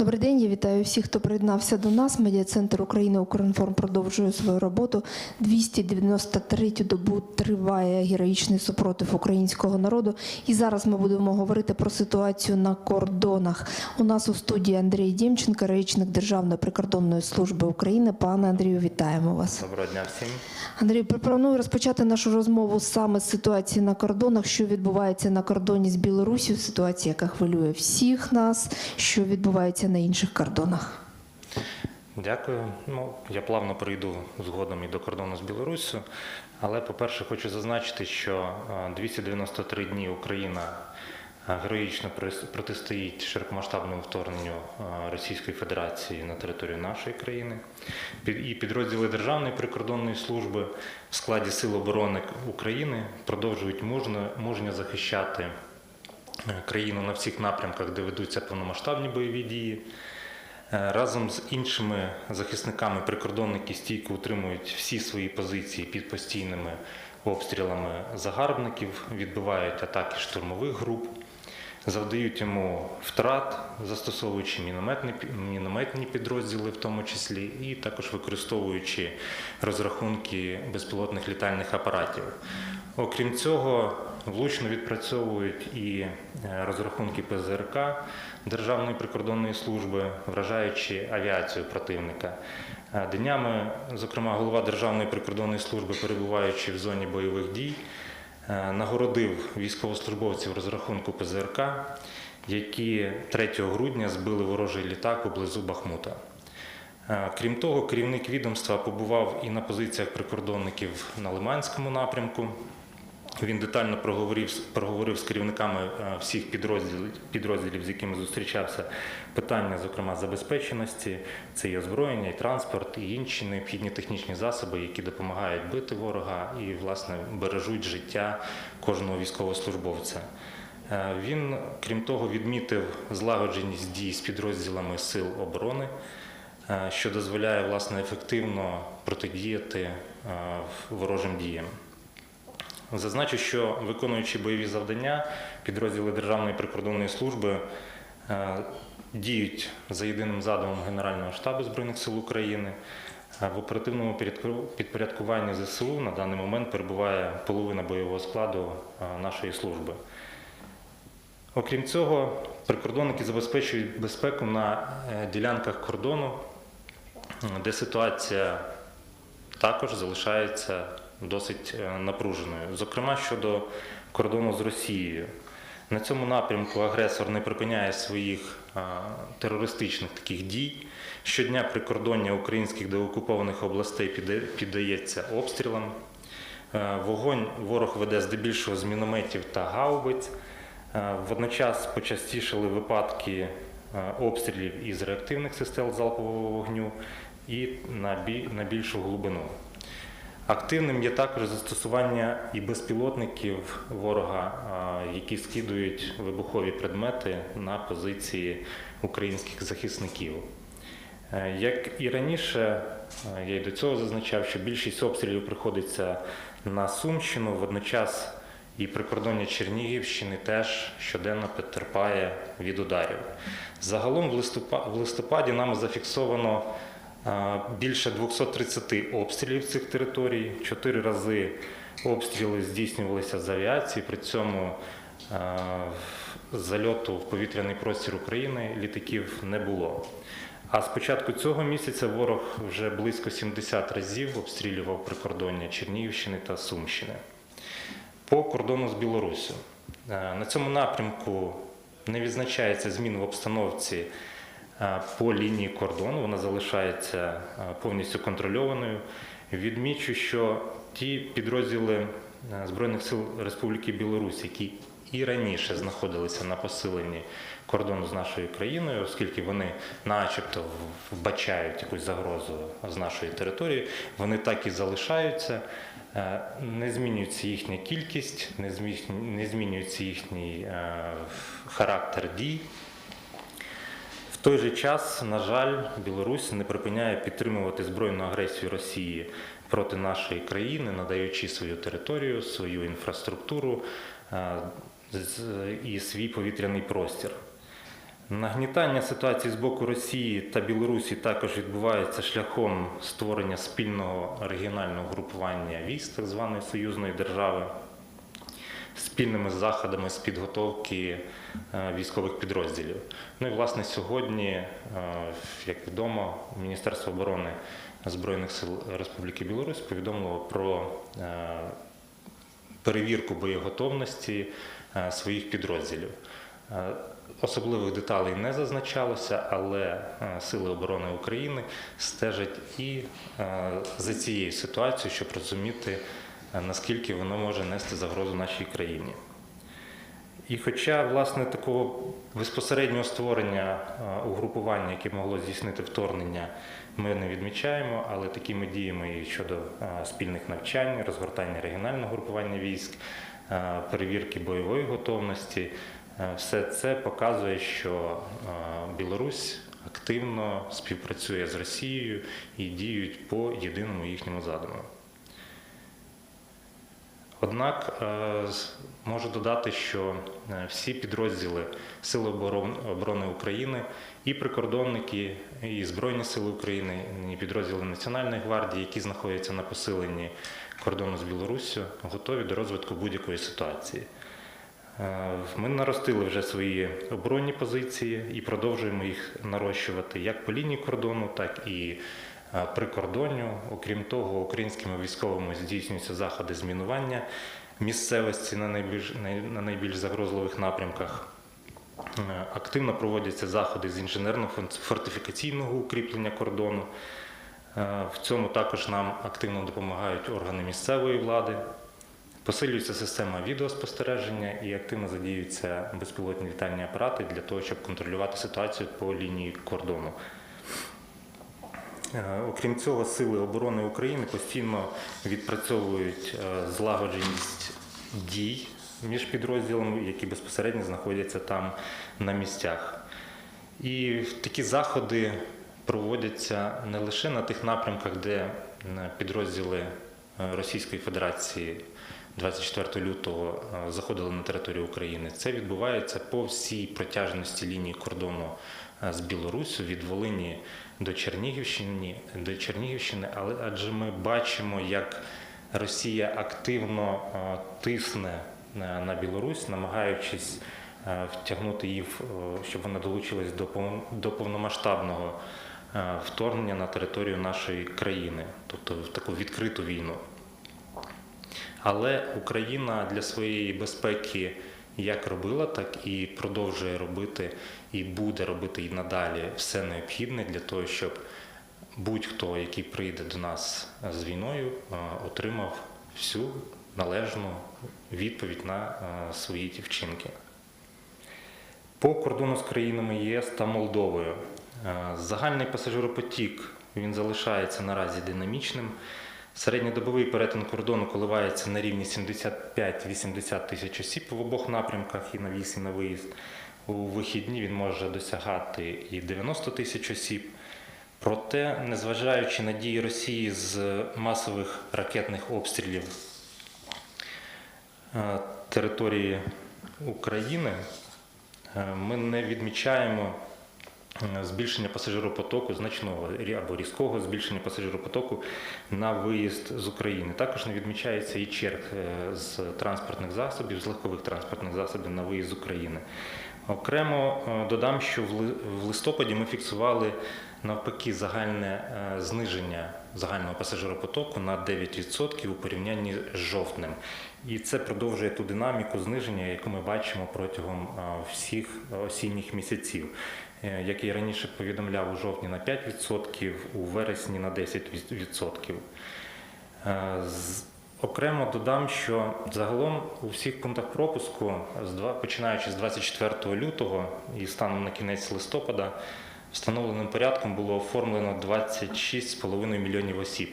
Добрий день, я вітаю всіх, хто приєднався до нас. Медіа-центр України «Укрінформ» продовжує свою роботу. 293-ю добу триває героїчний супротив українського народу. І зараз ми будемо говорити про ситуацію на кордонах. У нас у студії Андрій Дємченко, речник Державної прикордонної служби України. Пане Андрію, вітаємо вас. Доброго дня всім. Андрій, пропоную розпочати нашу розмову саме з ситуації на кордонах, що відбувається на кордоні з Білорусі, ситуація, яка хвилює всіх нас, що відбувається на інших кордонах. Дякую. Ну, я плавно прийду згодом і до кордону з Білоруссю. Але, по-перше, хочу зазначити, що е, 293 дні Україна е, героїчно протистоїть широкомасштабному вторгненню е, Російської Федерації на територію нашої країни. І підрозділи Державної прикордонної служби в складі Сил оборони України продовжують мужньо захищати е, країну на всіх напрямках, де ведуться повномасштабні бойові дії. Е, Разом з іншими захисниками прикордонники стійко утримують всі свої позиції під постійними обстрілами загарбників, відбивають атаки штурмових груп, завдають йому втрат, застосовуючи мінометні, мінометні підрозділи, в тому числі, і також використовуючи розрахунки безпілотних літальних апаратів. Окрім цього, влучно відпрацьовують і е, розрахунки ПЗРК Державної прикордонної служби, вражаючи авіацію противника. Е, Днями, зокрема, голова Державної прикордонної служби, перебуваючи в зоні бойових дій, е, нагородив військовослужбовців розрахунку ПЗРК, які 3 грудня збили ворожий літак поблизу Бахмута. Крім того, керівник відомства побував і на позиціях прикордонників на Лиманському напрямку. Він детально проговорив, проговорив з керівниками е, всіх підрозділів, підрозділів, з якими зустрічався, питання, зокрема, забезпеченості, це і озброєння, і транспорт, і інші необхідні технічні засоби, які допомагають бити ворога і, власне, бережуть життя кожного військовослужбовця. Е, Він, крім того, відмітив злагодженість дій з підрозділами Сил оборони, е, що дозволяє власне ефективно протидіяти ворожим діям. Зазначу, що виконуючи бойові завдання, підрозділи Державної прикордонної служби е, діють за єдиним задумом Генерального штабу Збройних сил України. Е, В оперативному підпорядкуванні ЗСУ на даний момент перебуває половина бойового складу е, нашої служби. Окрім цього, прикордонники забезпечують безпеку на ділянках кордону, де ситуація також залишається досить е, напруженою. Зокрема, щодо кордону з Росією. На цьому напрямку агресор не припиняє своїх е, терористичних таких дій. Щодня прикордоння українських деокупованих областей піддається обстрілам. Е, Вогонь ворог веде здебільшого з мінометів та гаубиць. Водночас почастішали випадки обстрілів із реактивних систем залпового вогню і на більшу глибину. Активним є також застосування і безпілотників ворога, які скидують вибухові предмети на позиції українських захисників. Е, Як і раніше, е, я й до цього зазначав, що більшість обстрілів приходиться на Сумщину, водночас і прикордоння Чернігівщини теж щоденно потерпає від ударів. Загалом в листопаді нами зафіксовано більше 230 обстрілів цих територій. Чотири рази обстріли здійснювалися з авіації. При цьому зальоту в повітряний простір України літаків не було. А з початку цього місяця ворог вже близько 70 разів обстрілював прикордоння Чернігівщини та Сумщини. По кордону з Білоруссю. На цьому напрямку не відзначається змін в обстановці по лінії кордону, вона залишається е, повністю контрольованою. Відмічу, що ті підрозділи е, Збройних сил Республіки Білорусь, які і раніше знаходилися на посиленні кордону з нашою країною, оскільки вони начебто вбачають якусь загрозу з нашої території, вони так і залишаються. Е, Не змінюється їхня кількість, не змі- не змінюється їхній е, характер дій. Той же час, на жаль, Білорусь не припиняє підтримувати збройну агресію Росії проти нашої країни, надаючи свою територію, свою інфраструктуру е, і свій повітряний простір. Нагнітання ситуації з боку Росії та Білорусі також відбувається шляхом створення спільного регіонального групування військ так званої союзної держави, спільними заходами з підготовки е, військових підрозділів. Ну і власне сьогодні, е, як відомо, Міністерство оборони Збройних сил Республіки Білорусь повідомило про е, перевірку боєготовності своїх підрозділів. Особливих деталей не зазначалося, але Сили оборони України стежать і за цією ситуацією, щоб розуміти, наскільки воно може нести загрозу нашій країні. І хоча власне такого безпосереднього створення е, угрупування, яке могло здійснити вторгнення, ми не відмічаємо, але такими діями і щодо е, спільних навчань, розгортання регіонального групування військ, е, перевірки бойової готовності, е, все це показує, що е, Білорусь активно співпрацює з Росією і діють по єдиному їхньому задуму. Однак е, можу додати, що е, всі підрозділи Сил оборон- оборони України, і прикордонники, і Збройні Сили України, і підрозділи Національної гвардії, які знаходяться на посиленні кордону з Білоруссю, готові до розвитку будь-якої ситуації. Е, Ми наростили вже свої оборонні позиції і продовжуємо їх нарощувати як по лінії кордону, так і е, при кордоні. Окрім того, українськими військовими здійснюються заходи змінування місцевості на найбільш, на найбільш загрозливих напрямках. Е, Активно проводяться заходи з інженерно-фортифікаційного укріплення кордону. Е, В цьому також нам активно допомагають органи місцевої влади. Посилюється система відеоспостереження і активно задіюються безпілотні літальні апарати для того, щоб контролювати ситуацію по лінії кордону. Е, Окрім цього, Сили оборони України постійно відпрацьовують е, злагодженість дій між підрозділами, які безпосередньо знаходяться там на місцях. І такі заходи проводяться не лише на тих напрямках, де е, підрозділи Російської Федерації 24 лютого заходили на територію України. Це відбувається по всій протяжності лінії кордону з Білоруссю від Волині до Чернігівщини, до Чернігівщини, але адже ми бачимо, як Росія активно е, тисне е, на Білорусь, намагаючись е, втягнути її, е, щоб вона долучилась до повномасштабного е, вторгнення на територію нашої країни, тобто в таку відкриту війну. Але Україна для своєї безпеки як робила, так і продовжує робити і буде робити і надалі все необхідне для того, щоб будь-хто, який прийде до нас з війною, е, отримав всю належну відповідь на е, свої ті вчинки. По кордону з країнами єС та Молдовою е, загальний пасажиропотік він залишається наразі динамічним. Середньодобовий перетин кордону коливається на рівні 75-80 тисяч осіб в обох напрямках і на в'їзд, і на виїзд. У вихідні він може досягати і 90 тисяч осіб. Проте, незважаючи на дії Росії з масових ракетних обстрілів е, території України, е, ми не відмічаємо збільшення пасажиропотоку, значного або різкого збільшення пасажиропотоку на виїзд з України. Також не відмічається і черг е, з транспортних засобів, з легкових транспортних засобів на виїзд з України. Окремо е, додам, що в листопаді ми фіксували навпаки загальне е, зниження загального пасажиропотоку на 9% у порівнянні з жовтнем. І це продовжує ту динаміку зниження, яку ми бачимо протягом всіх осінніх місяців. Е, Як я раніше повідомляв, у жовтні на 5%, у вересні на 10%. Е, Окремо додам, що загалом у всіх пунктах пропуску, починаючи з 24 лютого і станом на кінець листопада, встановленим порядком було оформлено 26,5 мільйонів осіб.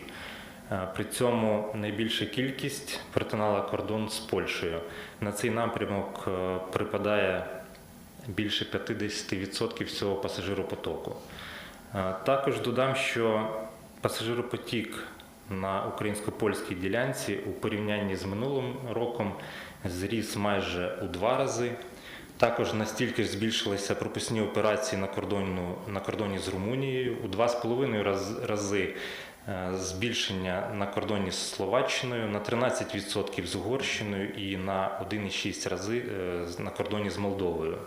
Е, При цьому найбільша кількість перетинала кордон з Польщею. На цей напрямок е, припадає більше 50% всього пасажиропотоку. Е, Також додам, що пасажиропотік на українсько-польській ділянці у порівнянні з минулим роком зріс майже у два рази. Також настільки ж збільшилися пропускні операції на, кордону, на кордоні з Румунією у 2,5 раз, рази збільшення на кордоні з Словаччиною, на 13% з Угорщиною і на 1,6 рази е, на кордоні з Молдовою.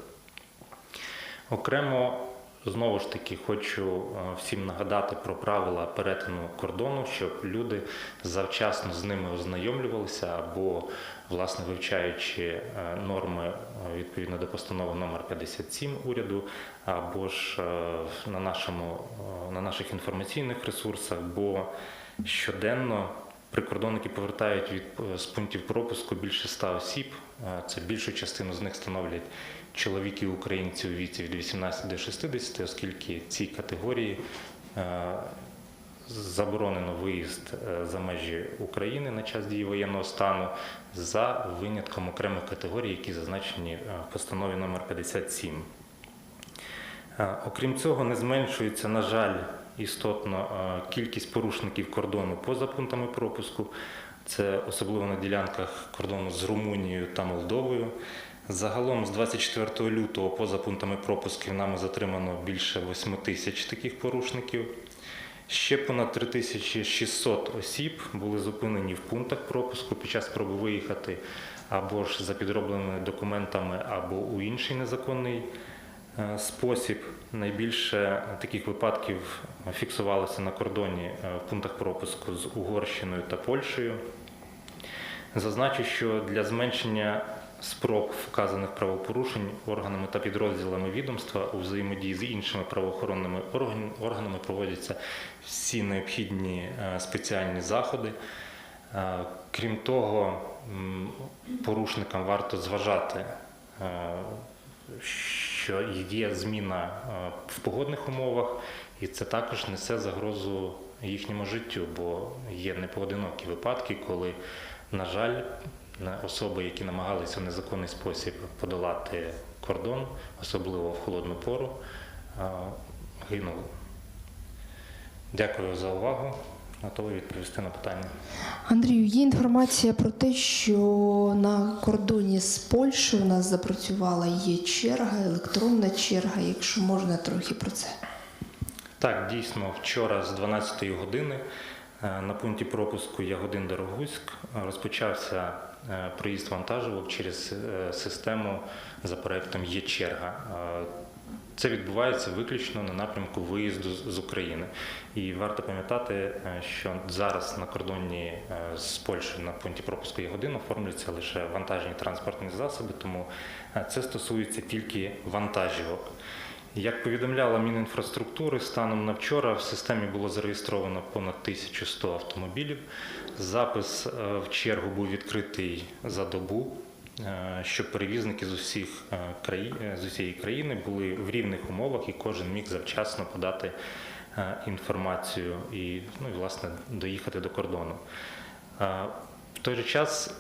Окремо знову ж таки хочу е, всім нагадати про правила перетину кордону, щоб люди завчасно з ними ознайомлювалися або, власне, вивчаючи е, норми е, відповідно до постанови номер 57 уряду, або ж е, на, нашому, е, на наших інформаційних ресурсах, бо щоденно прикордонники повертають від е, з пунктів пропуску більше 100 осіб. Е, Це більшу частину з них становлять чоловіки українці у віці від 18 до 60, оскільки ці категорії е, заборонено виїзд за межі України на час дії воєнного стану за винятком окремих категорій, які зазначені в постанові номер 57. Окрім цього, не зменшується, на жаль, істотно кількість порушників кордону поза пунктами пропуску. Це особливо на ділянках кордону з Румунією та Молдовою. Загалом з 24 лютого поза пунктами пропусків нами затримано більше 8 тисяч таких порушників. Ще понад 3600 осіб були зупинені в пунктах пропуску під час спроби виїхати або ж за підробленими документами, або у інший незаконний спосіб. Найбільше таких випадків фіксувалося на кордоні е, в пунктах пропуску з Угорщиною та Польщею. Зазначу, що для зменшення спроб вказаних правопорушень органами та підрозділами відомства у взаємодії з іншими правоохоронними органами проводяться всі необхідні е, спеціальні заходи. Е, Крім того, порушникам варто зважати, е, що є зміна е, в погодних умовах, і це також несе загрозу їхньому життю, бо є непоодинокі випадки, коли, на жаль, особи, які намагалися в незаконний спосіб подолати кордон, особливо в холодну пору, е, гинули. Дякую за увагу. Готовий відповісти на питання. Андрію, є інформація про те, що на кордоні з Польщею у нас запрацювала є черга, електронна черга, якщо можна трохи про це. Так, дійсно, вчора з 12 години е, на пункті пропуску Ягодин Дорогуськ розпочався е, проїзд вантажівок через е, систему за проектом Є черга. Це відбувається виключно на напрямку виїзду з- України. І варто пам'ятати, е, що зараз на кордоні е, з Польщею на пункті пропуску Ягодин оформлюються лише вантажні транспортні засоби, тому е, це стосується тільки вантажівок. Як повідомляла Мінінфраструктури, станом на вчора в системі було зареєстровано понад 1100 автомобілів. Запис в чергу був відкритий за добу, щоб перевізники з усіх е, краї- е, з усієї країни були в рівних умовах і кожен міг завчасно подати е, інформацію і, ну, власне доїхати до кордону. Е, В той же час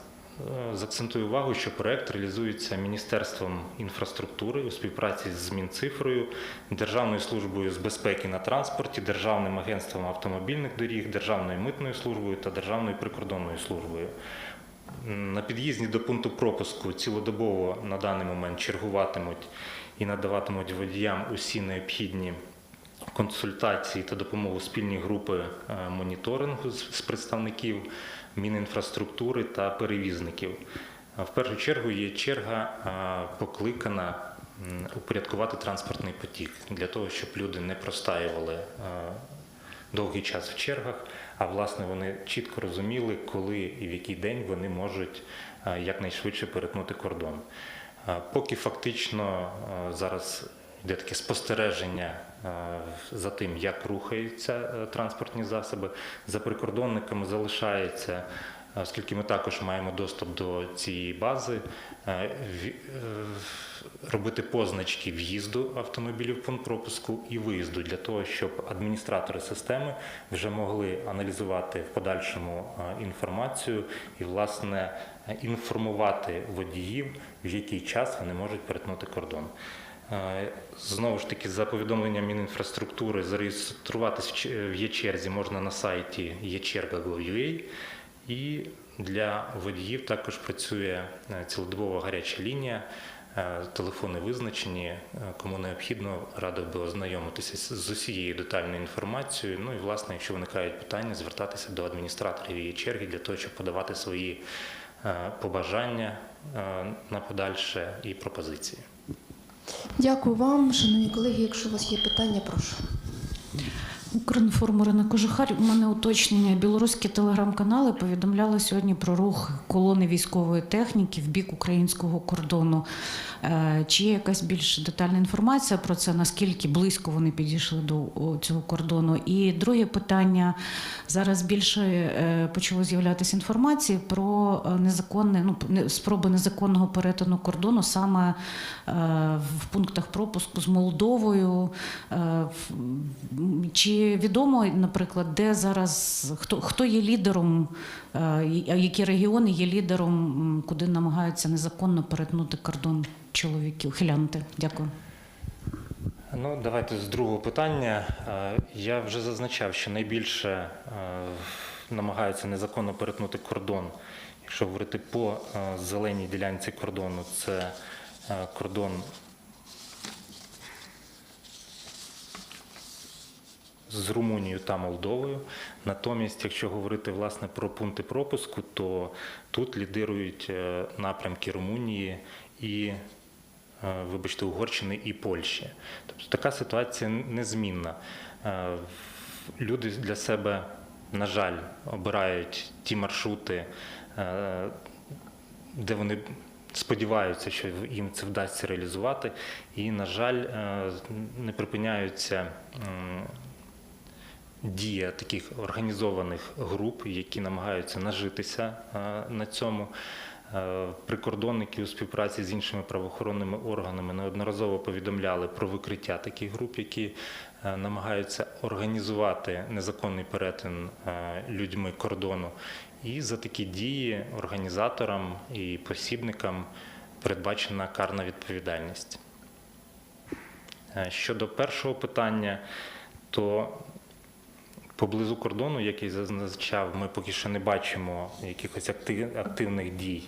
Е, Закцентую увагу, що проект реалізується Міністерством інфраструктури у співпраці з Мінцифрою, Державною службою з безпеки на транспорті, Державним агентством автомобільних доріг, Державною митною службою та Державною прикордонною службою. На під'їзді до пункту пропуску цілодобово на даний момент чергуватимуть і надаватимуть водіям усі необхідні консультації та допомогу спільні групи е, моніторингу з представників Мінінфраструктури та перевізників. Е, В першу чергу є черга е, покликана упорядкувати транспортний потік для того, щоб люди не простаювали довгий час в чергах, а власне вони чітко розуміли, коли і в який день вони можуть е, якнайшвидше перетнути кордон. Е, Поки фактично е, зараз йде таке спостереження за тим, як рухаються транспортні засоби, за прикордонниками залишається. Оскільки ми також маємо доступ до цієї бази, робити позначки в'їзду автомобілів в пропуску і виїзду для того, щоб адміністратори системи вже могли аналізувати в подальшому е, інформацію і, власне, інформувати водіїв, в який час вони можуть перетнути кордон. Е, Знову ж таки, за повідомленням Мінінфраструктури, зареєструватись в є-черзі можна на сайті єчерга.gov.ua і для водіїв також працює е, цілодобова гаряча лінія Телефони визначені, Е, кому необхідно, радив би ознайомитися з- усією детальною інформацією. Ну і власне, якщо виникають питання, звертатися до адміністраторів її черги для того, щоб подавати свої е, побажання е, на подальше і пропозиції. Дякую вам, шановні колеги. Якщо у вас є питання, прошу. Укрінформ Ірина Кожухар. У мене уточнення. Білоруські телеграм-канали повідомляли сьогодні про рух колони військової техніки в бік українського кордону. Е, Чи є якась більш детальна інформація про це? Наскільки близько вони підійшли до цього кордону? І друге питання: зараз більше е, почало з'являтися інформації про е, незаконне ну спроби незаконного перетину кордону саме в пунктах пропуску з Молдовою. М, Відомо, наприклад, де зараз хто, хто є лідером, е, які регіони є лідером, куди намагаються незаконно перетнути кордон чоловіків, хилянти? Дякую. Ну, давайте з другого питання. Е, Я вже зазначав, що найбільше е, намагаються незаконно перетнути кордон. Якщо говорити по зеленій ділянці кордону, це кордон з Румунією та Молдовою. Натомість, якщо говорити власне про пункти пропуску, то тут лідирують е, напрямки Румунії і е, вибачте, Угорщини і Польщі. Тобто така ситуація незмінна. Е, Люди для себе, на жаль, обирають ті маршрути, де вони сподіваються, що їм це вдасться реалізувати, і, на жаль, не припиняються дія таких організованих груп, які намагаються нажитися е, на цьому. Е, Прикордонники у співпраці з іншими правоохоронними органами неодноразово повідомляли про викриття таких груп, які е, намагаються організувати незаконний перетин людьми кордону. І за такі дії організаторам і посібникам передбачена карна відповідальність. Щодо першого питання, то поблизу кордону, як я зазначав, ми поки що не бачимо якихось актив- активних дій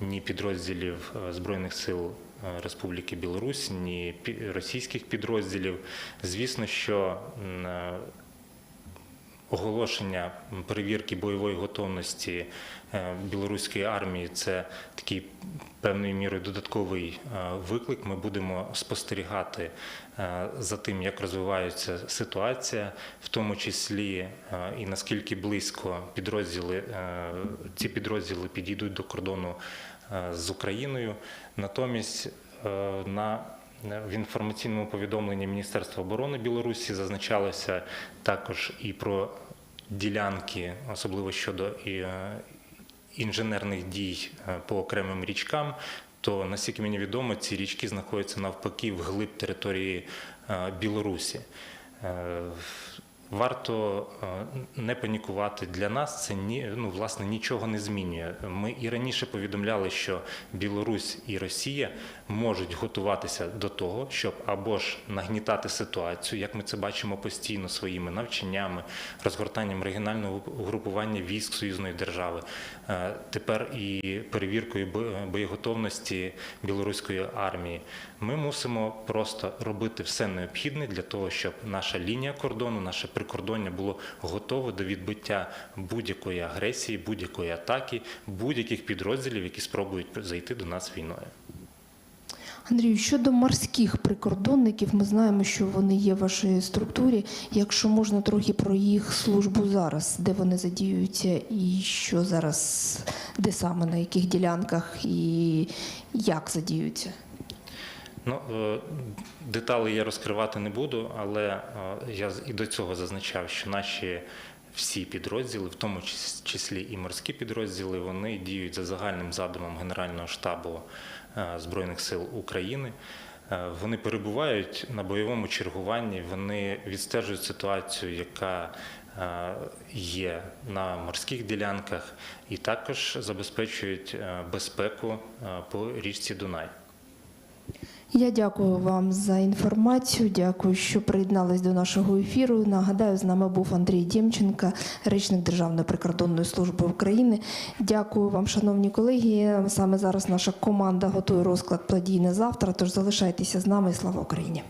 ні підрозділів е, Збройних сил е, Республіки Білорусь, ні російських підрозділів. Звісно, що е, оголошення перевірки бойової готовності білоруської армії це такий певною мірою додатковий виклик. Ми будемо спостерігати за тим, як розвивається ситуація, в тому числі е, і наскільки близько підрозділи е, ці підрозділи підійдуть до кордону е, з Україною. Натомість е, на в інформаційному повідомленні Міністерства оборони Білорусі зазначалося також і про ділянки, особливо щодо е, інженерних дій е, по окремим річкам. То наскільки мені відомо, ці річки знаходяться навпаки в глиб території е, Білорусі. Е, Варто е, не панікувати для нас. Це ні, ну, власне нічого не змінює. Ми і раніше повідомляли, що Білорусь і Росія можуть готуватися до того, щоб або ж нагнітати ситуацію, як ми це бачимо постійно своїми навчаннями, розгортанням регіонального групування військ союзної держави, е, тепер і перевіркою бо- боєготовності білоруської армії. Ми мусимо просто робити все необхідне для того, щоб наша лінія кордону, наше прикордоння було готове до відбиття будь-якої агресії, будь-якої атаки, будь-яких підрозділів, які спробують зайти до нас війною. Андрію, щодо морських прикордонників, ми знаємо, що вони є в вашій структурі. Якщо можна трохи про їх службу зараз, де вони задіюються, і що зараз, де саме, на яких ділянках і як задіюються? Ну, е, деталі я розкривати не буду, але е, я і до цього зазначав, що наші всі підрозділи, в тому числі і морські підрозділи, вони діють за загальним задумом Генерального штабу Збройних сил України. Е, Вони перебувають на бойовому чергуванні, вони відстежують ситуацію, яка е, є на морських ділянках, і також забезпечують е, безпеку е, по річці Дунай. Я дякую вам за інформацію. Дякую, що приєднались до нашого ефіру. Нагадаю, з нами був Андрій Дємченка, речник Державної прикордонної служби України. Дякую вам, шановні колеги. Саме зараз наша команда готує розклад подій на завтра. Тож залишайтеся з нами. Слава Україні!